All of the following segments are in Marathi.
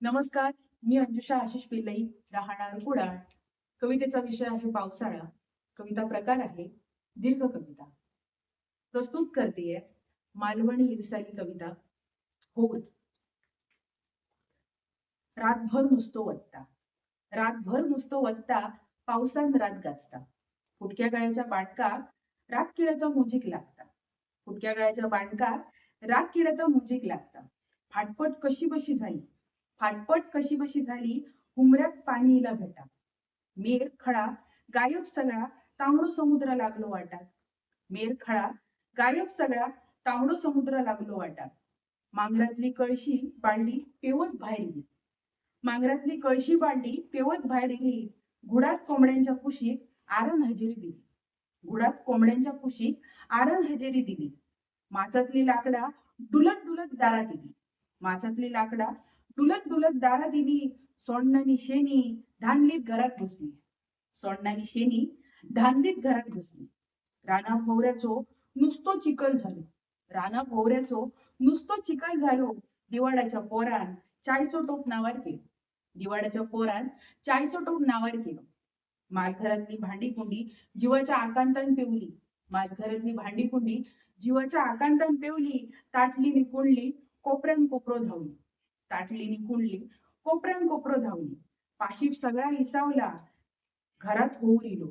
नमस्कार मी अंजुषा आशिष पिल्लई राहणार कुडाळ. कवितेचा विषय आहे पावसाळा. कविता प्रकार आहे दीर्घ कविता. प्रस्तुत करते मालवणी इरसाली कविता. होऊन रातभर नुसतो वत्ता. रातभर नुसतो वत्ता पावसान रात गाजता. फुटक्या गाळ्याच्या बाटकात रात किड्याचा मुजिक लागता. फुटक्या गाळ्याच्या बांडकात रात किड्याचा मुजिक लागता. फाटपट कशी बशी झाली? फाटपट कशी बशी झाली उमऱ्यात पाणीला भेटा. मेर खडा गायब सगळा तांबडो समुद्र लागलो वाटात. मेर खडा गायब सगळा तांबडो समुद्र लागलो वाटात. मांगरातली कळशी बांडली पेवत बाहेर गेली. मांगरातली कळशी बांडली पेवत बाहेर गेली. घुडात कोंबड्यांच्या कुशीत आरण हजेरी दिली. घुडात कोंबड्यांच्या कुशीत आरण हजेरी दिली. माचातली लाकडा डुलत डुलत दारा दिली माचातली लाकडा डुलत डुलत दारा दिली सोडणानी शेणी धानलीत घरात घुसली. सोडणानी शेणी धानलीत घरात घुसली. राणा भोवऱ्याचो नुसतो चिकल झालो. राणा भोवऱ्याचो नुसतो चिकल झालो. दिवाड्याच्या पोरान चायचो टोप नावार केलो. दिवाड्याच्या पोरान चायचो टोप नावार केलो. माझघरातली भांडी कुंडी जीवाच्या आकांतान पेवली. माझघरातली भांडी कुंडी जीवाच्या आकांतान पेवली ताटली कुंडली कोपऱ्यान कोपरो धावली. ताटलीनी कुंडली कोपऱ्यान कोपरो धावली. पाशीट सगळा हिसावला घरात होऊ इलो.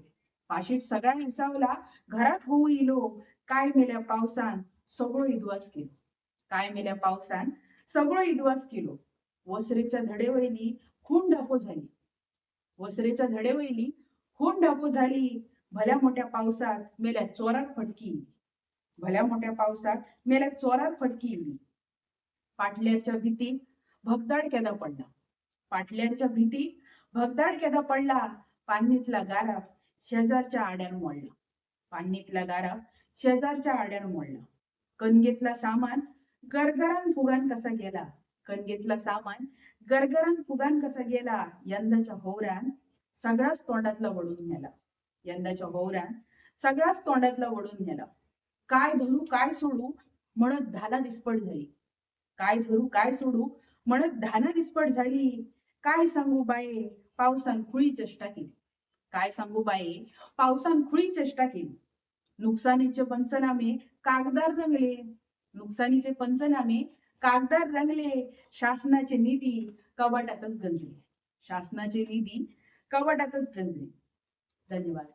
पाशीट सगळा हिसावला घरात होऊ इलो. काय मेल्या पावसान? सगळो इद्वास केलो. काय मेल्या पावसान? सगळो इद्वास केलो. वसरेच्या धडेवयली खून ढापो झाली. वसरेच्या धडेवयली खून ढापो झाली. भल्या मोठ्या पावसात मेल्या चोरात फटकी इली. भल्या मोठ्या पावसात मेल्या चोरात फटकी इली. पाटल्याच्या भीतीत भगदाड केदा पडला. पाटल्यांच्या भीतीत भगदाड केदा पडला पान्नीतला गारा शेजारच्या आड्यार मोडला. पान्नीतला गारा शेजारच्या आड्यार मोडला. कणगेतला सामान गरगरान फुगान कसा गेला? कणगेतला सामान गरगरान फुगान कसा गेला? यंदाच्या होवरान सगळाच तोंडातला वडून नेला. यंदाच्या होवरान सगळाच तोंडातला वडून नेला. काय धरू काय सोडू? म्हणत धाला दिसपट झाली. काय धरू काय सोडू? म्हणत धाना दिसपट झाली. काय सांगू बाये पावसान खुळी चेष्टा केली. काय सांगू बाये पावसान खुळी चेष्टा केली. नुकसानीचे पंचनामे कागदार रंगले. नुकसानीचे पंचनामे कागदार रंगले. शासनाचे निधी कवाटातच गंजले. शासनाचे निधी कवाटातच गंजले. धन्यवाद.